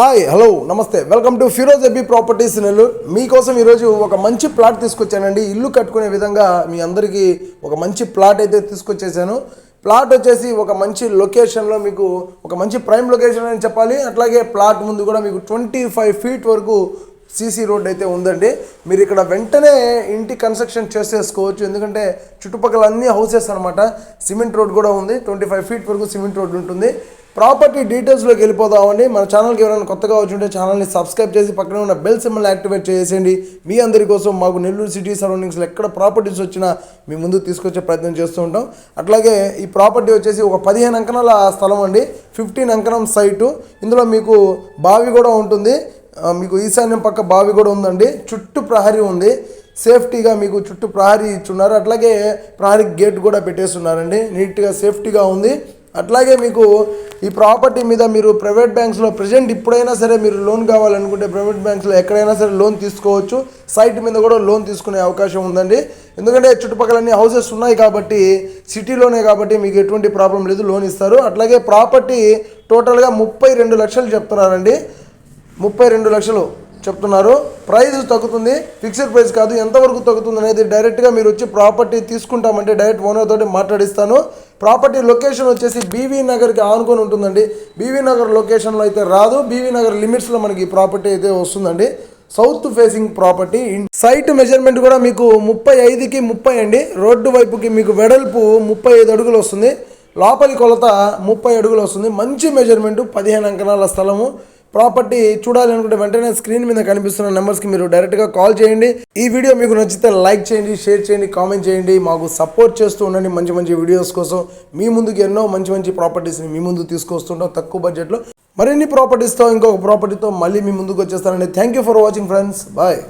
Hi hello నమస్తే. Welcome to Firoz AB properties Nellore మీకోసం ఈరోజు ఒక మంచి ప్లాట్ తీసుకొచ్చానండి. ఇల్లు కట్టుకునే విధంగా మీ అందరికీ ఒక మంచి ప్లాట్ అయితే తీసుకొచ్చేసాను. ప్లాట్ వచ్చేసి ఒక మంచి లొకేషన్లో మీకు ఒక మంచి ప్రైమ్ లొకేషన్ అని చెప్పాలి. అట్లాగే ప్లాట్ ముందు కూడా మీకు ట్వంటీ ఫైవ్ ఫీట్ వరకు సీసీ రోడ్ అయితే ఉందండి. మీరు ఇక్కడ వెంటనే ఇంటి కన్స్ట్రక్షన్ చేసేసుకోవచ్చు. ఎందుకంటే చుట్టుపక్కల అన్ని హౌసెస్ అనమాట సిమెంట్ రోడ్ కూడా ఉంది. ట్వంటీ ఫైవ్ ఫీట్ వరకు సిమెంట్ రోడ్ ఉంటుంది. ప్రాపర్టీ డీటెయిల్స్లోకి వెళ్ళిపోదామండి. మన ఛానల్కి ఎవరైనా కొత్తగా వచ్చి ఉంటే ఛానల్ని సబ్స్క్రైబ్ చేసి పక్కనే ఉన్న బెల్ సింబల్ యాక్టివేట్ చేసేయండి. మీ అందరి కోసం మాకు నెల్లూరు సిటీ సరౌండింగ్స్లో ఎక్కడ ప్రాపర్టీస్ వచ్చినా మీ ముందు తీసుకొచ్చే ప్రయత్నం చేస్తూ ఉంటాం. అట్లాగే ఈ ప్రాపర్టీ వచ్చేసి ఒక పదిహేను అంకణాల స్థలం అండి. ఫిఫ్టీన్ అంకణం సైటు. ఇందులో మీకు బావి కూడా ఉంటుంది. మీకు ఈశాన్యం పక్క బావి కూడా ఉందండి. చుట్టూ ప్రహరీ ఉంది. సేఫ్టీగా మీకు చుట్టూ ప్రహరీ ఇచ్చున్నారు. అట్లాగే ప్రహరీ గేట్ కూడా పెట్టేస్తున్నారండి. నీట్గా సేఫ్టీగా ఉంది. అట్లాగే మీకు ఈ ప్రాపర్టీ మీద మీరు ప్రైవేట్ బ్యాంక్స్లో ప్రజెంట్ ఇప్పుడైనా సరే మీరు లోన్ కావాలనుకుంటే ప్రైవేట్ బ్యాంక్స్లో ఎక్కడైనా సరే లోన్ తీసుకోవచ్చు. సైట్ మీద కూడా లోన్ తీసుకునే అవకాశం ఉందండి. ఎందుకంటే చుట్టుపక్కల అన్ని హౌసెస్ ఉన్నాయి కాబట్టి సిటీలోనే కాబట్టి మీకు ఎటువంటి ప్రాబ్లం లేదు లోన్ ఇస్తారు. అట్లాగే ప్రాపర్టీ టోటల్గా ముప్పై రెండు లక్షలు చెప్తున్నారండి. ముప్పై రెండు లక్షలు చెప్తున్నారు. ప్రైస్ తగ్గుతుంది. ఫిక్స్డ్ ప్రైస్ కాదు. ఎంతవరకు తగ్గుతుంది అనేది డైరెక్ట్గా మీరు వచ్చి ప్రాపర్టీ తీసుకుంటామంటే డైరెక్ట్ ఓనర్ తోటి మాట్లాడిస్తాను. ప్రాపర్టీ లొకేషన్ వచ్చేసి బీవీ నగర్కి ఆనుకొని ఉంటుందండి. బీవీ నగర్ లొకేషన్లో అయితే రాదు. బీవీ నగర్ లిమిట్స్లో మనకి ఈ ప్రాపర్టీ అయితే వస్తుందండి. South facing property site measurement కూడా మీకు ముప్పై ఐదుకి ముప్పై అండి. రోడ్డు వైపుకి మీకు వెడల్పు ముప్పై ఐదు అడుగులు వస్తుంది. లోపలి కొలత ముప్పై అడుగులు వస్తుంది. మంచి మెజర్మెంట్ పదిహేను అంకణాల స్థలము. ప్రాపర్టీ చూడాలి అనుకుంటే వెంటనే స్క్రీన్ మీద కనిపిస్తున్న నెంబర్స్కి మీరు డైరెక్ట్గా కాల్ చేయండి. ఈ వీడియో మీకు నచ్చితే లైక్ చేయండి షేర్ చేయండి కామెంట్ చేయండి. మాకు సపోర్ట్ చేస్తూ ఉండండి మంచి మంచి వీడియోస్ కోసం. మీ ముందుకు ఎన్నో మంచి మంచి ప్రాపర్టీస్ని మీ ముందు తీసుకొస్తుంటాం తక్కువ బడ్జెట్లో. మరిన్ని ప్రాపర్టీస్తో ఇంకొక ప్రాపర్టీతో మళ్ళీ మీ ముందుకు వచ్చేస్తానండి. Thank you for watching friends bye